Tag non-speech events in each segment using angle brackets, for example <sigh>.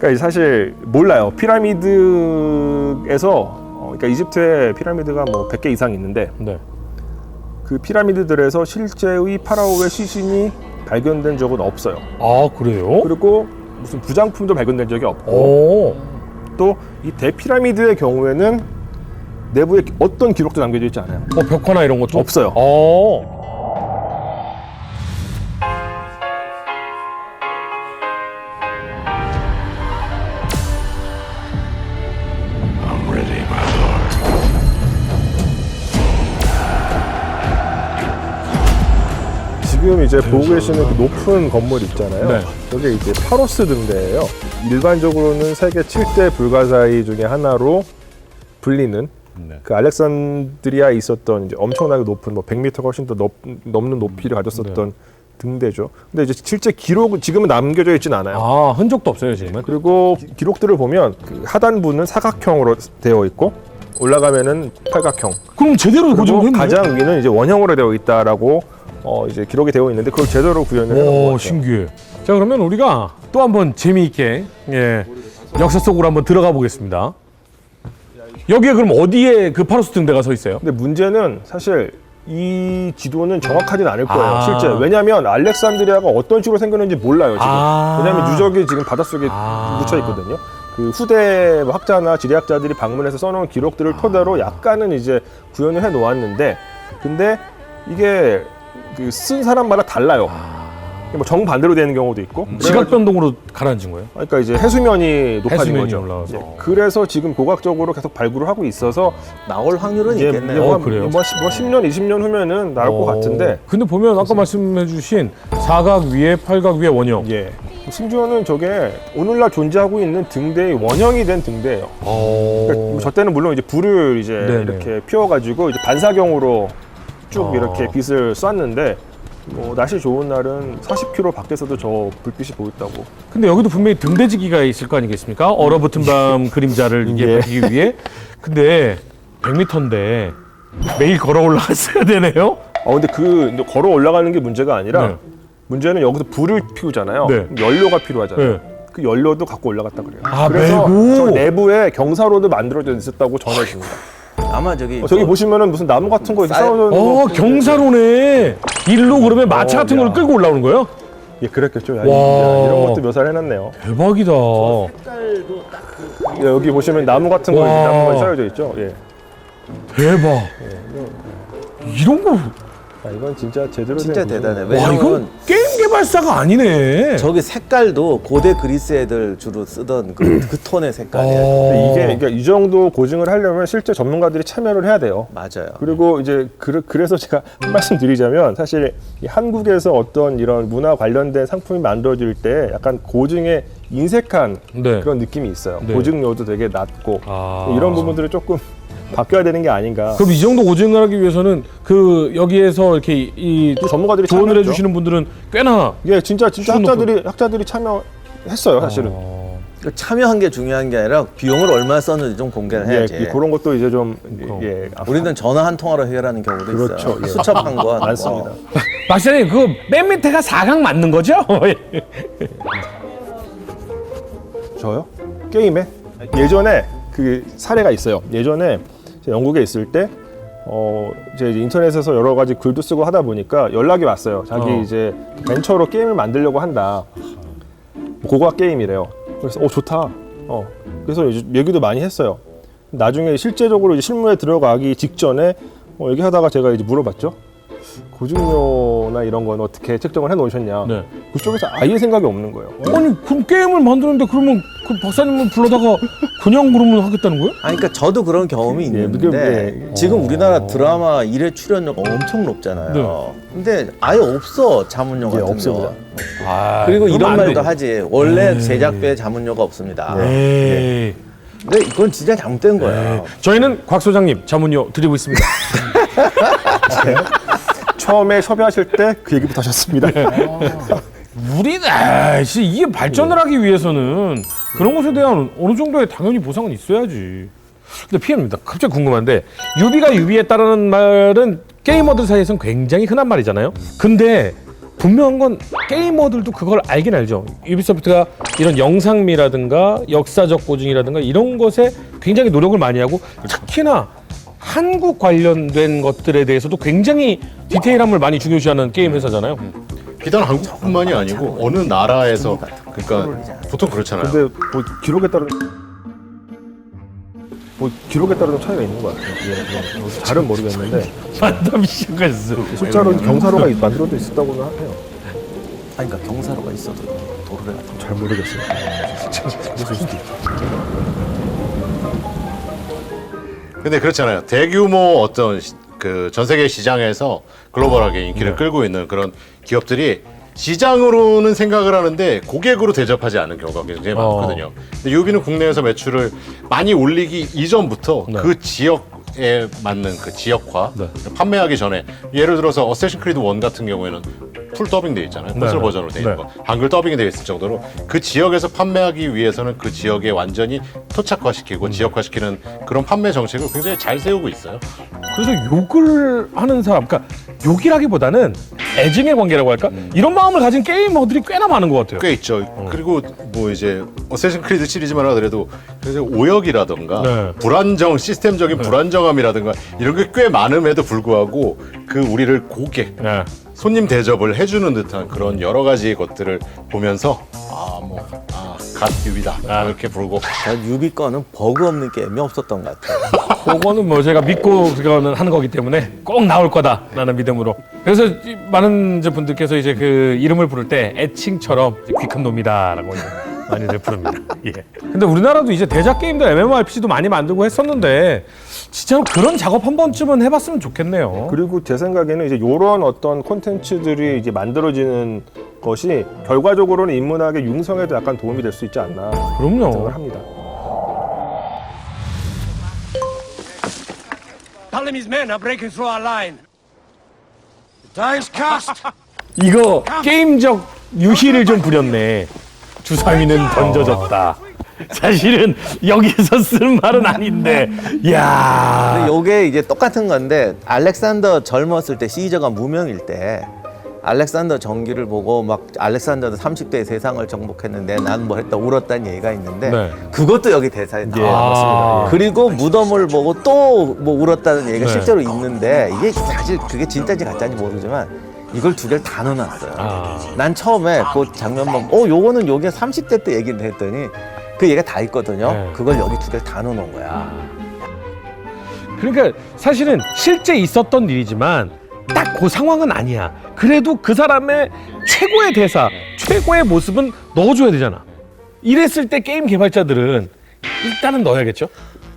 그러니까 사실 몰라요. 피라미드에서 어, 그러니까 이집트에 피라미드가 뭐 100개 이상 있는데 네. 그 피라미드들에서 실제의 파라오의 시신이 발견된 적은 없어요. 아 그래요? 그리고 무슨 부장품도 발견된 적이 없고 오. 또이 대피라미드의 경우에는 내부에 어떤 기록도 남겨져 있지 않아요. 뭐 벽화나 이런 것도 없어요. 어. 지금 이제 보고 계시는 그 높은 건물 있잖아요. 네. 여기 이제 파로스 등대예요. 일반적으로는 세계 7대 불가사의 중에 하나로 불리는 네. 그 알렉산드리아에 있었던 이제 엄청나게 높은 뭐 100m가 훨씬 더 넘, 넘는 높이를 가졌었던 네. 등대죠. 근데 이제 실제 기록은 지금은 남겨져 있진 않아요. 아 흔적도 없어요 지금은. 그리고 기- 기록들을 보면 그 하단부는 사각형으로 되어 있고 올라가면은 팔각형. 그럼 제대로 고정을 그리고 했네. 가장 위는 이제 원형으로 되어 있다라고 어 이제 기록이 되어 있는데 그걸 제대로 구현을 해놓은 것 오 같아요. 신기해. 자 그러면 우리가 또 한번 재미있게 예, 역사 속으로 한번 들어가 보겠습니다. 여기에 그럼 어디에 그 파로스 등대가 서 있어요? 근데 문제는 사실 이 지도는 정확하지는 않을 거예요. 아. 실제 왜냐하면 알렉산드리아가 어떤 식으로 생겼는지 몰라요 지금. 아. 왜냐하면 유적이 지금 바닷속에 아. 묻혀 있거든요. 그 후대 뭐 학자나 지리학자들이 방문해서 써놓은 기록들을 토대로 약간은 이제 구현을 해 놓았는데, 근데 이게 그 쓴 사람마다 달라요. 뭐 정반대로 되는 경우도 있고. 지각 변동으로 가라앉은 거예요? 그러니까 이제 해수면이 높아진 해수면이 거죠. 올라와서. 예, 그래서 지금 고각적으로 계속 발굴을 하고 있어서 나올 확률은 있겠네요. 뭐, 어, 그래요? 뭐, 10, 뭐 10년, 20년 후면은 나올 것 어. 같은데 근데 보면 아까 말씀해주신 사각 위에 팔각 위에 원형. 예. 심지어는 저게 오늘날 존재하고 있는 등대의 원형이 된 등대예요. 그러니까 어. 저 때는 물론 이제 불을 이제 네네. 이렇게 피워가지고 이제 반사경으로 쭉 아. 이렇게 빛을 쐈는데 뭐 날씨 좋은 날은 40km 밖에서도 저 불빛이 보였다고. 근데 여기도 분명히 등대지기가 있을 거 아니겠습니까? 얼어붙은 밤 그림자를 예. 밝히기 위해. 근데 100m인데 매일 걸어 올라갔어야 되네요. 아 근데 그 이제 걸어 올라가는 게 문제가 아니라 네. 문제는 여기서 불을 피우잖아요. 네. 연료가 필요하잖아요. 네. 그 연료도 갖고 올라갔다 그래요. 아, 그래서 메고? 저 내부에 경사로도 만들어져 있었다고 전해집니다. 아마 저기 어, 저기 뭐 보시면은 무슨 나무 같은 거 이렇게 쌓여- 있는 어, 거. 경사로네. 일로 그러면 마차 어, 같은 야. 걸 끌고 올라오는 거예요? 예, 그랬겠죠. 야, 와. 야, 이런 것도 묘사를 해놨네요. 대박이다. 예, 여기 보시면 나무 같은 거 와. 나무가 쌓여져 있죠. 예. 대박. 이런 거, 아, 이건 진짜 제대로 진짜 된 대단해. 와, 왜냐면 이 개발사가 아니네. 저기 색깔도 고대 그리스 애들 주로 쓰던 그, 그 톤의 색깔이에요. 어. 근데 이게 그러니까 이 정도 고증을 하려면 실제 전문가들이 참여를 해야 돼요. 맞아요. 그리고 이제 그, 그래서 제가 한 말씀 드리자면 사실 이 한국에서 어떤 이런 문화 관련된 상품이 만들어질 때 약간 고증에 인색한 네. 그런 느낌이 있어요. 네. 고증료도 되게 낮고 아. 이런 부분들을 조금 바뀌어야 되는 게 아닌가. 그럼 이 정도 고증을 하기 위해서는 그 여기에서 이렇게 이- 이 또 전문가들이 조언을 참여했죠. 해주시는 분들은 꽤나 예, 진짜 진짜 수준 학자들이 학자들이 참여했어요, 사실은. 어. 그 참여한 게 중요한 게 아니라 비용을 얼마 썼는지 좀 공개를 예, 해야지. 이- 그런 것도 이제 좀. 예, 아, 우리는 전화 한 통화로 해결하는 경우도 그렇죠. 있어요. 예. 수첩한 거 많습니다. 박 시장님 그거 맨 밑에가 사각 맞는 거죠? <laughs> 저요? 게임에 예전에 그 사례가 있어요. 예전에 영국에 있을 때 어, 이제 인터넷에서 여러 가지 글도 쓰고 하다 보니까 연락이 왔어요. 자기 어. 이제 벤처로 게임을 만들려고 한다. 고고학 게임이래요. 그래서 어 좋다. 어 그래서 얘기도 많이 했어요. 나중에 실제적으로 실무에 들어가기 직전에 어, 얘기하다가 제가 이제 물어봤죠. 고증료나 이런 건 어떻게 책정을 해 놓으셨냐. 네. 그쪽에서 아예 생각이 없는 거예요. 아니 그럼 게임을 만드는데 그러면 그 박사님을 불러다가 그냥 그러면 하겠다는 거예요? 아니, 그러니까 저도 그런 경험이 있는데 그게- 예. 지금 우리나라 드라마 일회 출연료가 엄청 높잖아요. 네. 근데 아예 없어 자문료 예, 같은 없습니다. 거. 아, 그리고 이런 안 말도. 하지. 원래 제작비에 자문료가 없습니다. 에이. 근데 이건 진짜 잘못된 거예요. 에이. 저희는 곽 소장님 자문료 드리고 있습니다. <laughs> 처음에 섭외하실 때 그 얘기부터 하셨습니다. 우리나 씨 이게 발전을 하기 위해서는 그런 것에 대한 어느 정도의 당연히 보상은 있어야지. 근데 피해입니다. 갑자기 궁금한데 유비가 유비에 따르는 말은 게이머들 사이에서는 굉장히 흔한 말이잖아요. 근데 분명한 건 게이머들도 그걸 알긴 알죠. 유비소프트가 이런 영상미라든가 역사적 고증이라든가 이런 것에 굉장히 노력을 많이 하고 특히나 한국 관련된 것들에 대해서도 굉장히 디테일함을 많이 중요시하는 게임 회사잖아요. 비단 한국뿐만이 아니고 어느 나라에서 그러니까 보통 그렇잖아요. 근데 뭐 기록에 따른 뭐 기록에 따른 차이가 있는 것 같아요. 예, 예. 뭐 잘은 모르겠는데 만담이 시작했어. 실제로 경사로가 만들어져 있었다고는 해요. 아니 그러니까 경사로가 있어도 도로를 같은 잘 모르겠어요. <laughs> 근데 그렇잖아요. 대규모 어떤 그 전 세계 시장에서 글로벌하게 인기를 끌고 있는 그런 기업들이 시장으로는 생각을 하는데 고객으로 대접하지 않는 경우가 굉장히 어. 많거든요. 근데 유비는 국내에서 매출을 많이 올리기 이전부터 네. 그 지역에 맞는 그 지역화 네. 판매하기 전에 예를 들어서 어쌔신 크리드 1 같은 경우에는 풀 더빙 돼 있잖아요. 콘솔 네. 버전으로 돼 있는 네. 거. 한글 더빙이 되어 있을 정도로 그 지역에서 판매하기 위해서는 그 지역에 완전히 토착화시키고 음. 지역화시키는 그런 판매 정책을 굉장히 잘 세우고 있어요. 그래서 욕을 하는 사람, 그러니까 욕이라기보다는 애증의 관계라고 할까? 이런 마음을 가진 게이머들이 꽤나 많은 것 같아요. 꽤 있죠. 어. 그리고 뭐 이제 어쌔신 크리드 시리즈만 하더라도 굉장히 오역이라던가 네. 불안정 시스템적인 불안정함이라든가 이런 게 꽤 많음에도 불구하고 그 우리를 고객 네. 손님 대접을 해주는 듯한 그런 여러 가지 것들을 보면서 아뭐아갓 유비다 아. 이렇게 부르고 전 유비 거는 버그 없는 게임이 없었던 것 같아요. <laughs> 그거는 뭐 제가 믿고 그거는 하는 거기 때문에 꼭 나올 거다라는 믿음으로. 그래서 이 많은 이제 분들께서 이제 그 이름을 부를 때 애칭처럼 이제 귀큰 놈이다라고 이제 많이들 부릅니다. 예. 근데 우리나라도 이제 대작 게임들 MMORPG도 많이 만들고 했었는데 진짜로 그런 작업 한 번쯤은 해봤으면 좋겠네요. 그리고 제 생각에는 이제 이런 어떤 콘텐츠들이 이제 만들어지는 것이 결과적으로는 인문학의 융성에도 약간 도움이 될 수 있지 않나 그럼요. 생각을 합니다. Ptolemy's men are breaking through our line. The dice cast. 이거 게임적 유희를 좀 부렸네. 주사위는 던져졌다. 사실은 여기서 쓴 말은 아닌데, 야. 근데 요게 이제 똑같은 건데 알렉산더 젊었을 때 시저가 무명일 때 알렉산더 전기를 보고 막 알렉산더는 30대 세상을 정복했는데 난 뭐 했다 울었다는 얘기가 있는데 네. 그것도 여기 대사에 나와요. 아, 맞습니다. 예. 그리고 무덤을 보고 또 뭐 울었다는 얘기가 네. 실제로 있는데 이게 사실 그게 진짜인지 가짜인지 모르지만 이걸 두 개를 다 넣어놨어요. 아. 난 처음에 그 장면만 어 요거는 요게 30대 때 얘기를 했더니 그 얘기가 다 있거든요. 네. 그걸 여기 두 개를 다 넣어놓은 거야. 그러니까 사실은 실제 있었던 일이지만 딱 그 상황은 아니야. 그래도 그 사람의 최고의 대사, 최고의 모습은 넣어줘야 되잖아. 이랬을 때 게임 개발자들은 일단은 넣어야겠죠.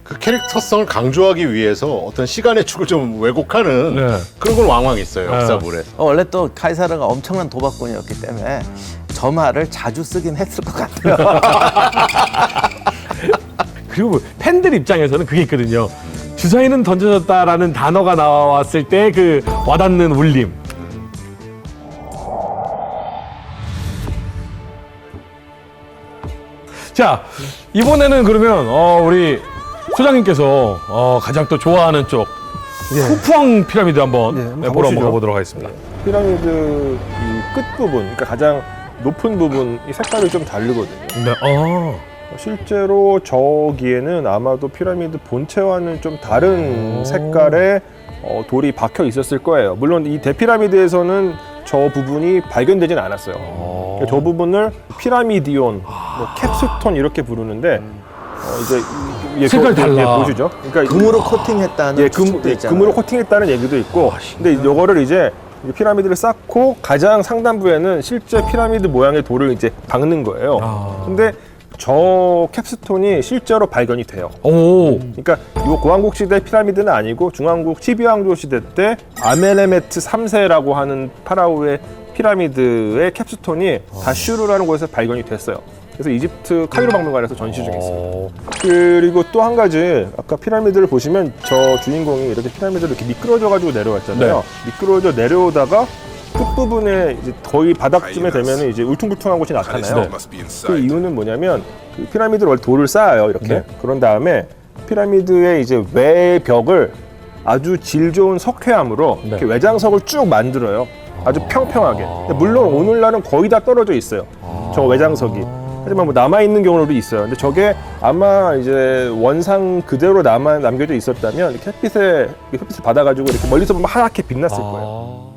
그 캐릭터성을 강조하기 위해서 어떤 시간의 축을 좀 왜곡하는 네. 그런 건 왕왕 있어요 네. 역사물에. 어, 원래 또 카이사르가 엄청난 도박꾼이었기 때문에 저 말을 자주 쓰긴 했을 것 같아요. <laughs> 그리고 팬들 입장에서는 그게 있거든요. 주사위는 던져졌다라는 단어가 나왔을 때 그 와닿는 울림. 자 이번에는 그러면 어, 우리 소장님께서 어, 가장 또 좋아하는 쪽 후푸왕 피라미드 한번 예, 한번 네, 보러 가보시죠. 가보도록 하겠습니다. 피라미드 이 끝부분, 그러니까 가장 높은 부분 이 색깔이 좀 다르거든요. 네. 어. 실제로 저기에는 아마도 피라미드 본체와는 좀 다른 색깔의 어, 돌이 박혀 있었을 거예요. 물론 이 대피라미드에서는 저 부분이 발견되진 않았어요. 그러니까 저 부분을 피라미디온, 뭐 캡스톤 이렇게 부르는데 어, 이제 이- 예, 색깔 저- 예, 달라. 보시죠. 그러니까 금으로 코팅했다는 예, 금, 추측도 예, 있잖아요. 금으로 코팅했다는 얘기도 있고 근데 이거를 이제 이 피라미드를 쌓고 가장 상단부에는 실제 피라미드 모양의 돌을 이제 박는 거예요. 아. 근데 저 캡스톤이 실제로 발견이 돼요. 오. 그러니까 이 고왕국 시대 피라미드는 아니고 중왕국 12왕조 시대 때 아메네메트 3세라고 하는 파라오의 피라미드의 캡스톤이 다슈르라는 곳에서 발견이 됐어요. 그래서 이집트 카이로 박물관에서 전시 중에 있어요. 어. 그리고 또 한 가지 아까 피라미드를 보시면 저 주인공이 이렇게 피라미드를 이렇게 미끄러져 가지고 내려왔잖아요. 네. 미끄러져 내려오다가 끝 부분에 이제 거의 바닥쯤에 되면 이제 울퉁불퉁한 곳이 나타나요. 그 이유는 뭐냐면 그 피라미드를 원래 돌을 쌓아요 이렇게 네. 그런 다음에 피라미드의 이제 외벽을 아주 질 좋은 석회암으로 네. 이렇게 외장석을 쭉 만들어요. 아주 평평하게. 근데 물론 오늘날은 거의 다 떨어져 있어요. 저 외장석이. 하지만 뭐 남아 있는 경우도 있어요. 근데 저게 아마 이제 원상 그대로 남아 남겨져 있었다면 이렇게 햇빛에 이렇게 햇빛을 받아가지고 이렇게 멀리서 보면 하얗게 빛났을 거예요.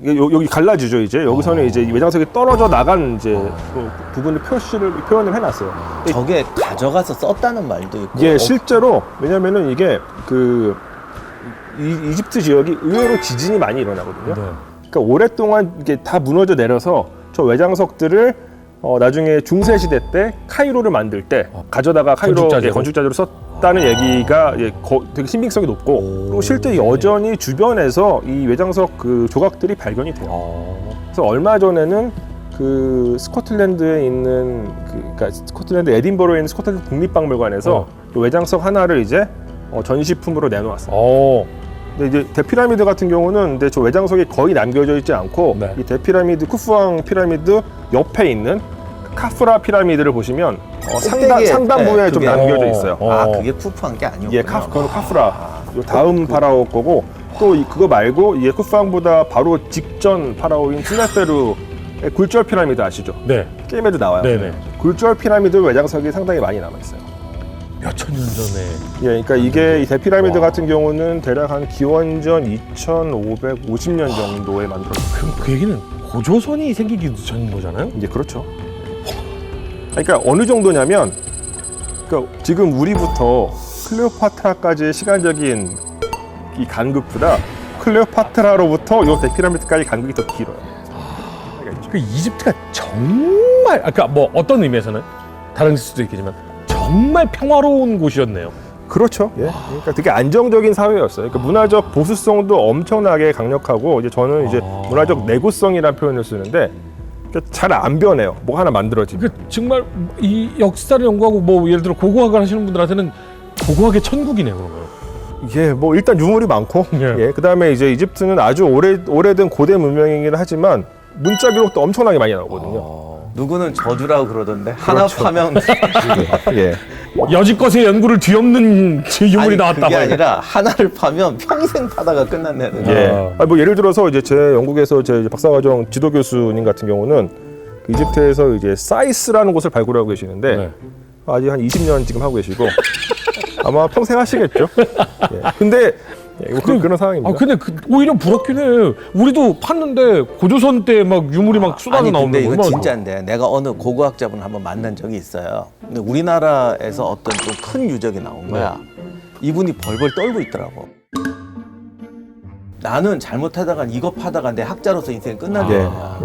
이게 요- 여기 갈라지죠 이제 여기서는 이제 이 외장석이 떨어져 나간 이제 그 부분을 표시를 표현을 해놨어요. 저게 가져가서 썼다는 말도 있고. 어, 실제로 왜냐면은 이게 그 이, 이집트 지역이 의외로 지진이 많이 일어나거든요. 네. 그러니까 오랫동안 이게 다 무너져 내려서 저 외장석들을 어, 나중에 중세 시대 때 카이로를 만들 때 가져다가 카이로 건축자재로? 예, 건축자재로 썼다는 얘기가 예, 거- 되게 신빙성이 높고 그리고 실제 여전히 주변에서 이 외장석 그 조각들이 발견이 돼요. 그래서 얼마 전에는 그 스코틀랜드에 있는 그 그러니까 스코틀랜드 에딘버러에 있는 스코틀랜드 국립박물관에서 어. 그 외장석 하나를 이제 어, 전시품으로 내놓았어요. 어. 근데 이제 대피라미드 같은 경우는 근데 저 외장석이 거의 남겨져 있지 않고 네. 이 대피라미드 쿠프왕 피라미드 옆에 있는 카프라 피라미드를 보시면 어, 상당 꼭대기에, 상당 네, 부분에 좀 그게- 남겨져 어. 있어요. 어. 아 그게 푸푸한 게 아니었구나. 예, 카프 그건 카프라. 요 다음 파라오 거고 또 이- 그거 말고 이 쿠프왕보다 바로 직전 파라오인 스네페르의 굴절 피라미드 아시죠? 네. 게임에도 나와요. 네네. 굴절 피라미드 외장석이 상당히 많이 남아 있어요. 몇천 년 전에. 예, 그러니까 이게 이 대피라미드 같은 경우는 대략 한 기원전 2,550년 정도에 만들어졌어요. 그럼 그 얘기는 고조선이 생기기 전인 거잖아요? 이제 그렇죠. 그러니까 어느 정도냐면, 그러니까 지금 우리부터 클레오파트라까지의 시간적인 이 간극보다 클레오파트라로부터 요 대피라미드까지 간극이 더 길어요. 그 이집트가 정말 아까 뭐 어떤 의미에서는 다른 수도 있겠지만 정말 평화로운 곳이었네요. 그렇죠. 예. 그러니까 되게 안정적인 사회였어요. 그러니까 문화적 보수성도 엄청나게 강력하고 이제 저는 이제 아. 문화적 내구성이라는 표현을 쓰는데 잘 안 변해요. 뭐 하나 만들어지면. 그 정말 이 역사를 연구하고 뭐 예를 들어 고고학을 하시는 분들한테는 고고학의 천국이네요, 그런 거. 예, 뭐 일단 유물이 많고, 예. 예, 그 다음에 이제 이집트는 아주 오래 오래된 고대 문명이긴 하지만 문자 기록도 엄청나게 많이 나오거든요. 누구는 저주라고 그러던데 하나 그렇죠. 파면 <laughs> 예, 여지껏의 연구를 뒤엎는 유물이 아니, 나왔다. 그게 고 아니라 하나를 파면 평생 파다가 끝난다는 거야. 예. 아니, 뭐 예를 들어서 이제 제 영국에서 제 박사과정 지도 교수님 같은 경우는 그 이집트에서 이제 사이스라는 곳을 발굴하고 계시는데 네. 아직 한 20년 지금 하고 계시고 아마 평생 하시겠죠. 예. 근데 예, 뭐 그, 그런 상황입니다. 아 근데 그, 오히려 부럽긴 해. 우리도 팠는데 고조선 때 막 유물이 막 쏟아져 아니 나오는 근데 거 이건 얼마나 진짜인데 내가 어느 고고학자분 한번 만난 적이 있어요. 근데 우리나라에서 어떤 좀 큰 유적이 나온 거야. 이분이 벌벌 떨고 있더라고. 나는 잘못하다간 이거 파다가 내 학자로서 인생이 끝날 예. 거야.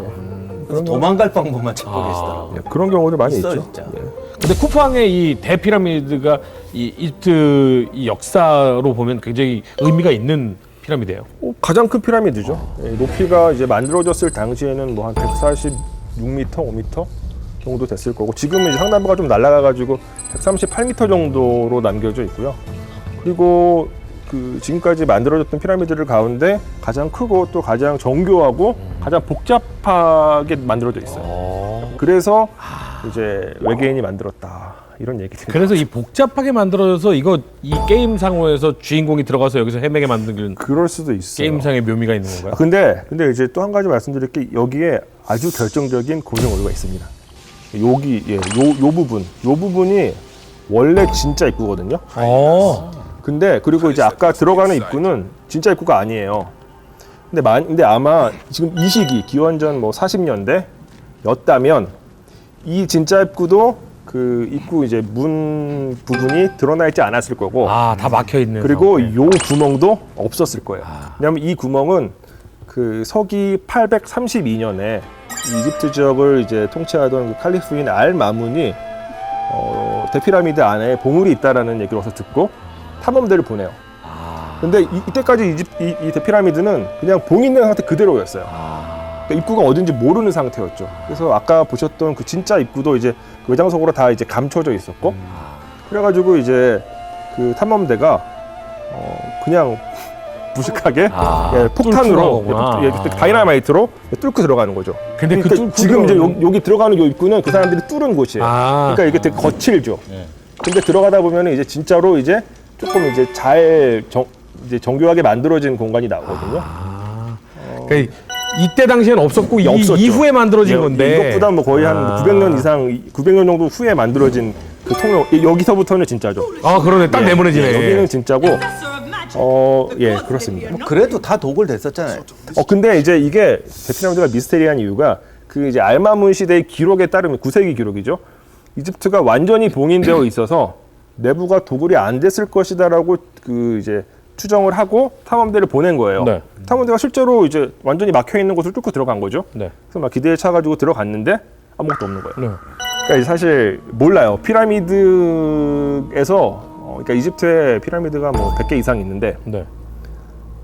그래서 도망갈 방법만 찾고 아. 계시더라고. 예, 그런 경우도 많이 있어, 있죠. 진짜. 예. 근데 쿠팡의 이 대피라미드가 이 이집트 이 역사로 보면 굉장히 의미가 있는 피라미드예요. 어, 가장 큰 피라미드죠. 예, 높이가 이제 만들어졌을 당시에는 뭐 한 146m, 5m 정도 됐을 거고 지금은 이제 상단부가 좀 날아가가지고 138m 정도로 남겨져 있고요. 그리고 그 지금까지 만들어졌던 피라미드들 가운데 가장 크고 또 가장 정교하고 가장 복잡하게 만들어져 있어요. 그래서 이제 외계인이 만들었다 이런 얘기들. 그래서 이 복잡하게 만들어져서 이거 이 게임 상호에서 주인공이 들어가서 여기서 헤매게 만드는 그럴 수도 있어요. 게임상의 묘미가 있는 아, 건가요? 근데 근데 이제 또 한 가지 말씀드릴 게 여기에 아주 결정적인 고정 오류가 있습니다. 여기 예, 요, 요 부분, 요 부분이 원래 진짜 입구거든요. 어. 근데 그리고 이제 아까 들어가는 입구는 진짜 입구가 아니에요. 근데 만 근데 아마 지금 이 시기 기원전 뭐 40년대였다면 이 진짜 입구도 그 입구 이제 문 부분이 드러나 있지 않았을 거고 아, 다 막혀 있는. 그리고 상태. 요 구멍도 없었을 거예요. 왜냐하면 이 구멍은 그 서기 832년에 이집트 지역을 이제 통치하던 그 칼리프인 알 마문이 어, 대피라미드 안에 보물이 있다라는 얘기를 어서 듣고 탐험대를 보내요. 근데 이, 이때까지 이집, 이, 이 대피라미드는 그냥 봉 있는 상태 그대로였어요. 그러니까 입구가 어딘지 모르는 상태였죠. 그래서 아까 보셨던 그 진짜 입구도 이제 그 외장석으로 다 이제 감춰져 있었고, 그래가지고 이제 그 탐험대가 어 그냥 <laughs> 무식하게 아, 예, 폭탄으로 뚫고 들어가구나. 예, 예, 다이나마이트로 뚫고 들어가는 거죠. 근데 그 그러니까 뚫고 지금 이제 들어가는- 여, 기 들어가는 요 입구는 그 사람들이 뚫은 곳이에요. 아. 그러니까 이게 되게 거칠죠. 근데 들어가다 보면 이제 진짜로 이제 조금 이제 잘 정, 이제 정교하게 만들어진 공간이 나오거든요. 그러니까 이 때 당시엔 없었고 이, 없었죠. 이후에 만들어진 예, 건데 이것보다 뭐 거의 한 아. 900년 이상, 900년 정도 후에 만들어진 그 통로 여기서부터는 진짜죠. 아 그러네 딱 예, 내보내지네 예, 여기는 진짜고 어, 예, 그렇습니다. 그래도 다 독을 됐었잖아요. 어 근데 이제 이게 베트남드가 미스테리한 이유가 그 이제 알마문 시대의 기록에 따르면 9세기 기록이죠. 이집트가 완전히 봉인되어 있어서 내부가 도굴이 안 됐을 것이다라고 그 이제 추정을 하고 탐험대를 보낸 거예요. 네. 탐험대가 실제로 이제 완전히 막혀 있는 곳을 뚫고 들어간 거죠. 네. 그래서 막 기대에 차가지고 들어갔는데 아무것도 없는 거예요. 네. 그러니까 사실 몰라요. 피라미드에서 어, 그러니까 이집트에 피라미드가 뭐 100개 이상 있는데 네.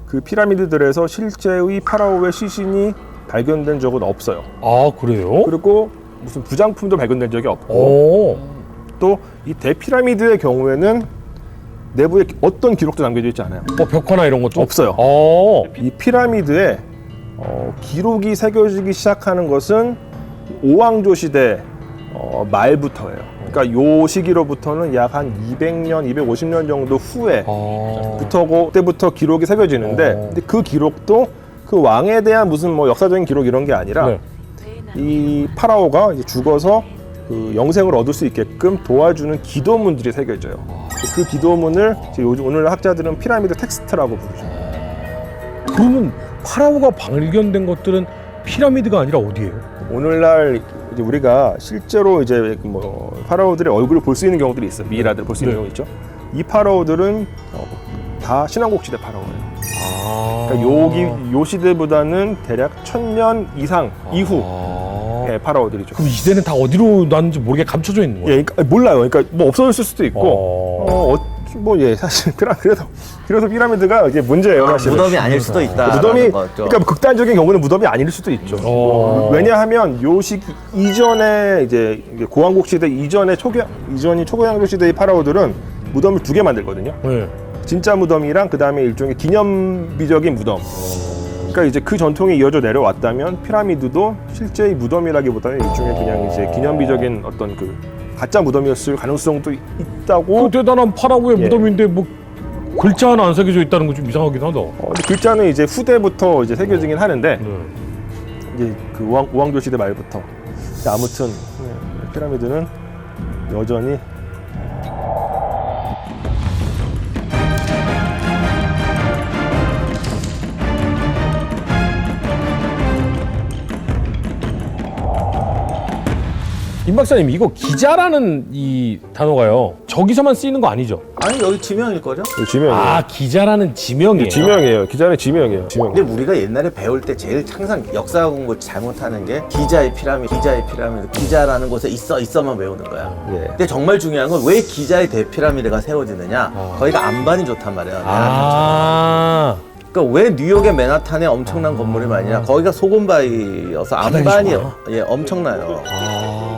그 피라미드들에서 실제의 파라오의 시신이 발견된 적은 없어요. 아 그래요? 그리고 무슨 부장품도 발견된 적이 없고 오. 또 이 대피라미드의 경우에는 내부에 어떤 기록도 남겨져 있지 않아요. 뭐 벽화나 이런 것도 없어요. 어. 이 피라미드에 어, 기록이 새겨지기 시작하는 것은 오왕조 시대 어, 말부터예요. 그러니까 요 시기로부터는 약 한 200년, 250년 정도 후에 아. 부터고 그때부터 기록이 새겨지는데 어. 근데 그 기록도 그 왕에 대한 무슨 뭐 역사적인 기록 이런 게 아니라 네. 이 파라오가 이제 죽어서 그 영생을 얻을 수 있게끔 도와주는 기도문들이 새겨져요. 그 기도문을 요즘 오늘 학자들은 피라미드 텍스트라고 부르죠. 그러면 파라오가 발견된 것들은 피라미드가 아니라 어디예요? 오늘날 이제 우리가 실제로 이제 뭐 파라오들의 얼굴을 볼 수 있는 경우들이 있어. 요 미이라들 볼 수 있는 네. 경우 있죠. 이 파라오들은 어, 다 신왕국 시대 파라오예요. 아. 그러니까 여기 요 시대보다는 대략 천년 이상 이후 아. 의 파라오들이죠. 그럼 이 시대는 다 어디로 났는지 모르게 감춰져 있는 거예요? 예, 그러니까 몰라요. 그러니까 뭐 없어졌을 수도 있고, 어. 어, 어, 뭐 예, 사실 그래- 그래서 그래서 피라미드가 이제 문제예요, 사실. 무덤이 아닐 수도 있다. 무덤이 그러니까 뭐 극단적인 경우는 무덤이 아닐 수도 있죠. 어. 왜냐하면 요 시기 이전에 이제 이게 고왕국 시대 이전에 초기 이전이 초고양조 시대의 파라오들은 무덤을 두 개 만들거든요. 네. 진짜 무덤이랑 그 다음에 일종의 기념비적인 무덤. 그러니까 이제 그 전통이 이어져 내려왔다면 피라미드도 실제의 무덤이라기보다는 일종의 그냥 이제 기념비적인 어떤 그 가짜 무덤이었을 가능성도 있다고. 그 대단한 파라오의 예. 무덤인데 뭐 글자 하나 안 새겨져 있다는 건 좀 이상하긴 하다. 어, 근데 글자는 이제 후대부터 이제 새겨지긴 하는데 네. 이제 그 우왕, 우왕조 시대 말부터. 근데 아무튼 네, 피라미드는 여전히 임 박사님 이거 기자라는 이 단어가요 저기서만 쓰이는 거 아니죠? 아니 여기 지명일 거죠? 지명이에요. 아 기자라는 지명이에요. 지명이에요. 기자는 지명이에요. 지명. 근데 우리가 옛날에 배울 때 제일 항상 역사 공부 잘못하는 게 기자의 피라미드, 기자의 피라미드, 기자라는 곳에 있어 있어만 외우는 거야. 예. 근데 정말 중요한 건 왜 기자의 대피라미드가 세워지느냐? 거기가 안반이 좋단 말이야. 아 그러니까 왜 뉴욕의 맨하탄에 엄청난 건물이 많냐? 거기가 소금바위여서 안반이? 예 엄청나요. 아.